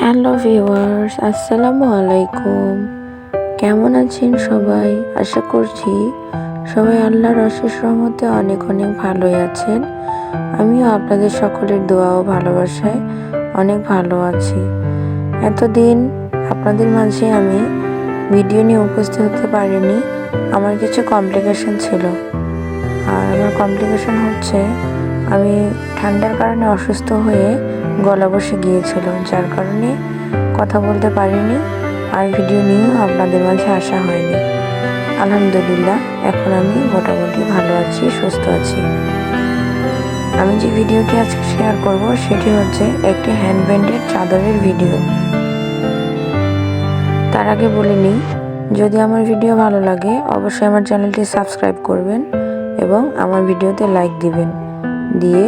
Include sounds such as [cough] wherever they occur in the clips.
Hello viewers, আসসালামু আলাইকুম। কেমন আছেন সবাই? আশা করছি সবাই আল্লাহর অশেষ রহমতে অনেক অনেক ভালোই আছেন। আমিও আপনাদের সকলের দোয়া ও ভালোবাসায় অনেক ভালো আছি। এতদিন আপনাদের মাঝে আমি ভিডিও নিয়ে উপস্থিত হতে পারিনি, আমার কিছু কমপ্লিকেশন ছিল। আর আমার কমপ্লিকেশন হচ্ছে, আমি ঠান্ডার কারণে অসুস্থ হয়ে গলা বসে গিয়েছিল, যার কারণে কথা বলতে পারিনি আর ভিডিও নিয়েও আপনাদের মাঝে আসা হয়নি। আলহামদুলিল্লাহ, এখন আমি মোটামুটি ভালো আছি, সুস্থ আছি। আমি যে ভিডিওটি আজকে শেয়ার করব, সেটি হচ্ছে একটি হ্যান্ডব্যান্ডের চাদরের ভিডিও তার আগে বলে নিই, যদি আমার ভিডিও ভালো লাগে, অবশ্যই আমার চ্যানেলটি সাবস্ক্রাইব করবেন এবং আমার ভিডিওতে লাইক দিবেন। দিয়ে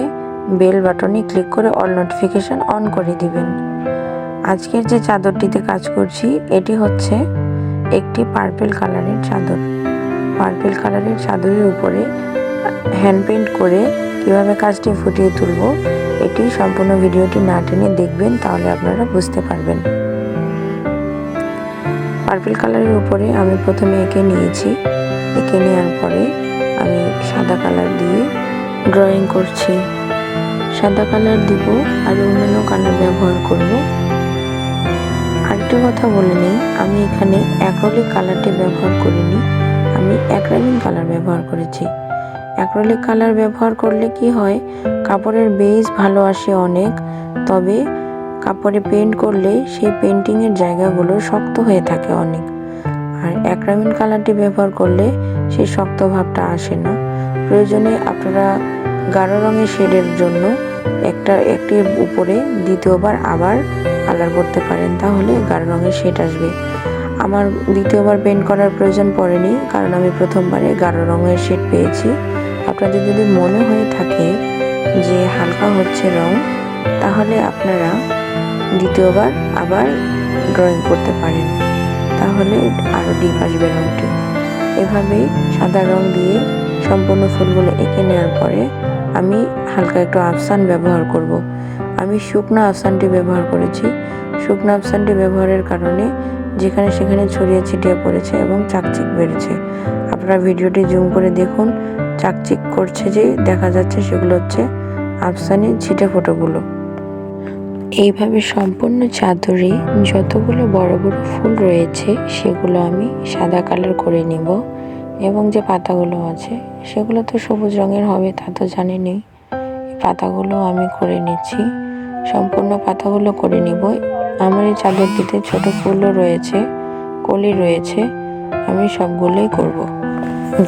বেল বাটনে ক্লিক করে অল নোটিফিকেশান অন করে দিবেন। আজকের যে চাদরটিতে কাজ করছি, এটি হচ্ছে একটি পার্পেল কালারের চাদর। পার্পেল কালারের চাদরের উপরে হ্যান্ড পেন্ট করে কীভাবে কাজটি ফুটিয়ে তুলব, এটি সম্পূর্ণ ভিডিওটি না টেনে দেখবেন, তাহলে আপনারা বুঝতে পারবেন। পার্পেল কালারের উপরে আমি প্রথমে এঁকে নিয়েছি। এঁকে নেওয়ার পরে আমি সাদা কালার দিয়ে ড্রয়িং করছি। সাদা কালার দিব আর অন্যান্য কালার ব্যবহার করব। আরেকটা কথা বলে নিই, আমি এখানে অ্যাক্রলিক কালারটি ব্যবহার করিনি, আমি অ্যাক্রাইলিক কালার ব্যবহার করেছি। অ্যাক্রলিক কালার ব্যবহার করলে কি হয়, কাপড়ের বেস ভালো আসে অনেক, তবে কাপড়ে পেন্ট করলে সেই পেন্টিংয়ের জায়গাগুলো শক্ত হয়ে থাকে অনেক। আর অ্যাক্রামিন কালারটি ব্যবহার করলে সেই শক্ত ভাবটা আসে না। প্রয়োজনে আপনারা গাঢ় রঙের শেডের জন্য একটা একটির উপরে দ্বিতীয়বার আবার কালার করতে পারেন, তাহলে গাঢ় রঙের শেড আসবে। আমার দ্বিতীয়বার পেন্ট করার প্রয়োজন পড়েনি, কারণ আমি প্রথমবারে গাঢ় রঙের শেড পেয়েছি। আপনাদের যদি মনে হয়ে থাকে যে হালকা হচ্ছে রং, তাহলে আপনারা দ্বিতীয়বার আবার ড্রয়িং করতে পারেন। তাহলে আরও ডিপ আসবে রঙটি এভাবেই সাদা রং দিয়ে সম্পূর্ণ ফুলগুলো এঁকে নেওয়ার পরে আমি হালকা একটু আফসান ব্যবহার করব। আমি শুকনো আফসানটি ব্যবহার করেছি। শুকনো আফসানটি ব্যবহারের কারণে যেখানে সেখানে ছড়িয়ে ছিটিয়ে পড়েছে এবং চাকচিক বেড়েছে। আপনারা ভিডিওটি জুম করে দেখুন। চাকচিক করছে যে দেখা যাচ্ছে সেগুলো হচ্ছে আফসানি ছিটে ফোটোগুলো। এইভাবে সম্পূর্ণ চাদরে যতগুলো বড় বড় ফুল রয়েছে সেগুলো আমি সাদা কালার করে নেব। এবং যে পাতাগুলো আছে, সেগুলো তো সবুজ রঙের হবে, তা তো জানেনি পাতাগুলো আমি করে নিচ্ছি। সম্পূর্ণ পাতাগুলো করে নিব। আমার এই চাদরটিতে ছোট ফুলও রয়েছে, কলি রয়েছে, আমি সবগুলোই করব।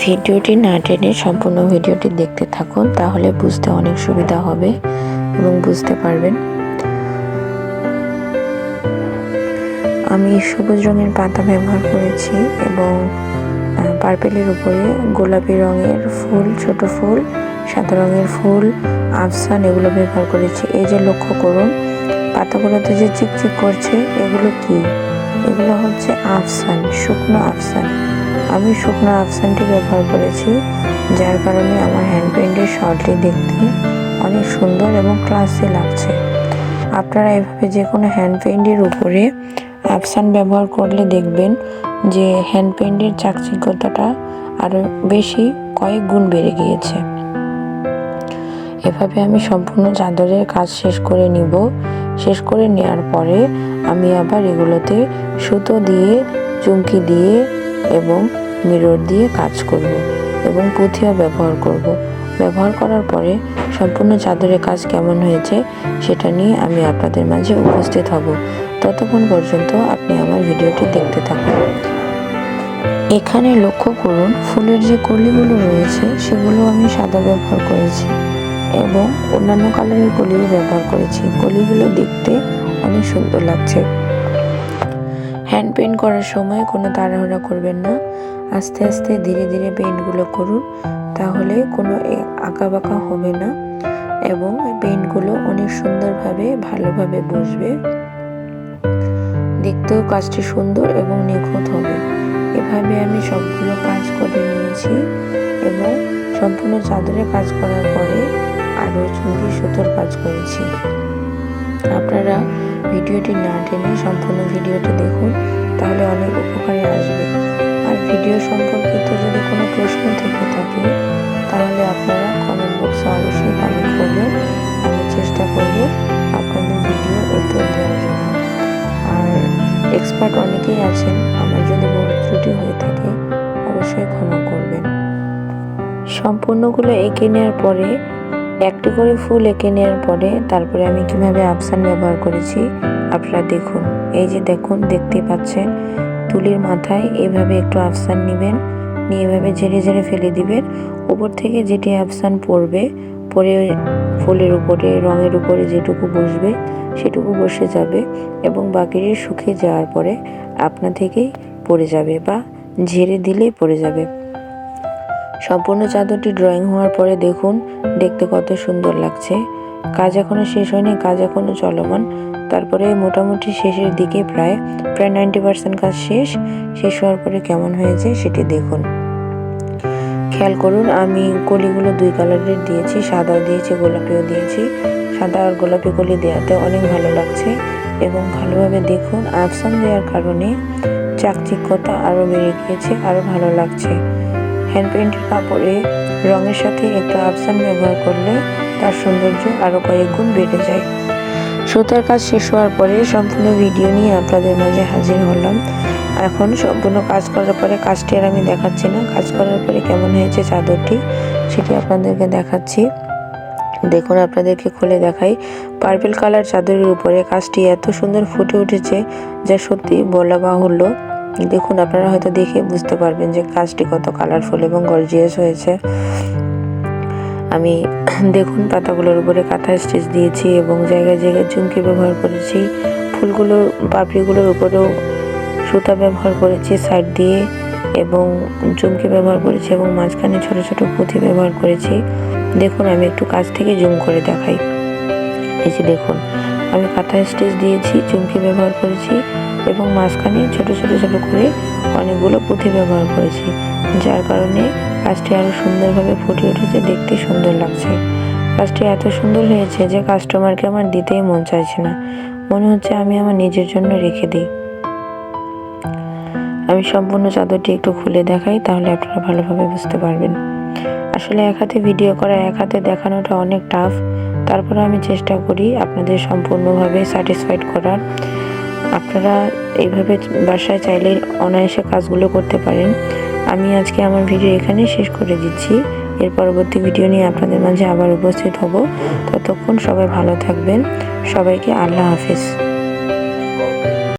ভিডিওটি না টেনে সম্পূর্ণ ভিডিওটি দেখতে থাকুন, তাহলে বুঝতে অনেক সুবিধা হবে এবং বুঝতে পারবেন। আমি সবুজ রঙের পাতা ব্যবহার করেছি এবং পার্পেলের উপরে গোলাপি রঙের ফুল, ছোট ফুল, সাদা রঙের ফুল, আফসান এগুলো ব্যবহার করেছি। এই যে লক্ষ্য করুন পাতাগুলোতে যে চিকচিক করছে, এগুলো কি? এগুলো হচ্ছে আফসান, শুকনো আফসান। আমি শুকনো আফসানটি ব্যবহার করেছি, যার কারণে আমার হ্যান্ড পেন্টের শর্টটি দেখতে অনেক সুন্দর এবং ক্লাসি লাগছে। আপনারা এভাবে যে কোনো হ্যান্ড পেন্টের উপরে আফসান ব্যবহার করলে দেখবেন যে হ্যান্ড পেন্টের চাকচিক্যতাটা আরও বেশি কয়েক গুণ বেড়ে গিয়েছে। এভাবে আমি সম্পূর্ণ চাদরের কাজ শেষ করে নিব। শেষ করে নেওয়ার পরে আমি আবার এগুলোতে সুতো দিয়ে, চুমকি দিয়ে এবং মিরর দিয়ে কাজ করব এবং পুঁথিও ব্যবহার করব। ব্যবহার করার পরে সম্পূর্ণ চাদরের কাজ কেমন হয়েছে সেটা নিয়ে আমি আপনাদের মাঝে উপস্থিত হব। ততক্ষণ পর্যন্ত আপনি আমার ভিডিওটি দেখতে থাকুন। এখানে লক্ষ্য করুন, ফুলের যে কলিগুলো রয়েছে সেগুলো আমি সাদা ব্যবহার করেছি এবং অন্যান্য কালারের কলিও ব্যবহার করেছি। কলিগুলো দেখতে অনেক সুন্দর লাগছে। হ্যান্ড পেন্ট করার সময় কোনো তাড়াহুড়া করবেন না। আস্তে আস্তে ধীরে ধীরে পেন্টগুলো করুন। তাহলে কোনো আঁকা বাঁকা হবে না এবং পেন্টগুলো অনেক সুন্দরভাবে, ভালোভাবে বসবে। দেখতেও কাজটি সুন্দর এবং নিখুঁত হবে। এভাবে আমি সবগুলো কাজ করে নিয়েছি এবং সম্পূর্ণ চাদরে কাজ করার পরে আরও চুরি সুতোর কাজ করেছি। আপনারা ভিডিওটি না টেনে সম্পূর্ণ ভিডিওটি দেখুন, তাহলে অনেক উপকারে আসবে। আর ভিডিও সম্পর্কিত এক্সপার্ট অনেকেই আছেন। আমার যদি মন ত্রুটি হয়ে থাকে, অবশ্যই ক্ষমা করবেন। সম্পূর্ণগুলো এঁকে নেওয়ার পরে, একটি করে ফুল এঁকে নেওয়ার পরে, তারপরে আমি কীভাবে আফসান ব্যবহার করেছি, আপনারা দেখুন। এই যে দেখুন দেখতে পাচ্ছেন। তুলির মাথায় এভাবে একটু আফসান নেবেন। নিয়ে এভাবে ঝেড়ে ঝেড়ে ফেলে দিবেন। উপর থেকে যেটি আফসান পড়বে, পরে ফুলের উপরে, রঙের উপরে যেটুকু বসবে, সেটুকু বসে যাবে এবং বাকিটি শুকিয়ে যাওয়ার পরে আপনা থেকেই পড়ে যাবে বা ঝেড়ে দিলেই পড়ে যাবে। সম্পূর্ণ চাদরটি ড্রয়িং হওয়ার পরে দেখুন, দেখতে কত সুন্দর লাগছে। কাজ এখনও শেষ হয়নি, কাজ এখনও চলমান। তারপরে মোটামুটি শেষের দিকে প্রায় প্রায় নাইনটি পার্সেন্ট কাজ শেষ। শেষ হওয়ার পরে কেমন হয়েছে সেটি দেখুন। খেয়াল করুন, আমি কলিগুলো দুই কালারের দিয়েছি, সাদাও দিয়েছি, গোলাপিও দিয়েছি। সাদা আর গোলাপি কলি দেওয়াতে অনেক ভালো লাগছে এবং ভালোভাবে দেখুন আফসান দেওয়ার কারণে চাকচিক্যতা আরও বেড়ে গিয়েছে, আরও ভালো লাগছে। হ্যান্ড পেন্টের কাপড়ে রঙের সাথে একটু আফসান ব্যবহার করলে তার সৌন্দর্য আরও কয়েক গুণ বেড়ে যায়। সুতার কাজ শেষ হওয়ার পরে সম্পূর্ণ ভিডিও নিয়ে আপনাদের মাঝে হাজির হলাম। এখন সম্পূর্ণ কাজ করার পরে কাজটি আর আমি দেখাচ্ছি না। কাজ করার পরে কেমন হয়েছে চাদরটি, সেটি আপনাদেরকে দেখাচ্ছি। দেখুন, আপনাদেরকে খুলে দেখাই। পার্পেল কালার চাদরের উপরে কাজটি এত সুন্দর ফুটে উঠেছে যা সত্যি বলা বাহুল্য। দেখুন, আপনারা হয়তো দেখে বুঝতে পারবেন যে কাজটি কত কালারফুল এবং গর্জিয়াস হয়েছে। আমি [clears throat] দেখুন, পাতাগুলোর উপরে কাঁথা স্টিচ দিয়েছি এবং জায়গায় জায়গায় চুমকি ব্যবহার করেছি। ফুলগুলোর পাপড়িগুলোর উপরেও সুতা ব্যবহার করেছি, সাইড দিয়ে এবং চুমকি ব্যবহার করেছি এবং মাঝখানে ছোট ছোট পুঁথি ব্যবহার করেছি। দেখুন, আমি একটু কাছ থেকে জুম করে দেখাই। এই যে দেখুন, আমি কাঁথা স্টিচ দিয়েছি চুমকি ব্যবহার করেছি এবং মাঝখানে ছোট ছোট ছোট করে অনেকগুলো পুঁথি ব্যবহার করেছি, যার কারণে কাজটি আরও সুন্দরভাবে ফুটে উঠেছে, দেখতে সুন্দর লাগছে। কাজটি এত সুন্দর হয়েছে যে কাস্টমারকে আমার দিতেই মন চাইছে না। মনে হচ্ছে আমি আমার নিজের জন্য রেখে দিই। আমি সম্পূর্ণ চাদরটি একটু খুলে দেখাই, তাহলে আপনারা ভালোভাবে বুঝতে পারবেন। আসলে এক হাতে ভিডিও করা, এক হাতে দেখানোটা অনেক টাফ তারপরে আমি চেষ্টা করি আপনাদের সম্পূর্ণভাবে স্যাটিসফাইড করার। আপনারা এইভাবে বাসায় চাইলে অনায়াসে কাজগুলো করতে পারেন। আমি আজকে আমার ভিডিও এখানে শেষ করে দিচ্ছি। এর পরবর্তী ভিডিও নিয়ে আপনাদের মাঝে আবার উপস্থিত হব। ততক্ষণ সবাই ভালো থাকবেন। সবাইকে আল্লাহ হাফিজ।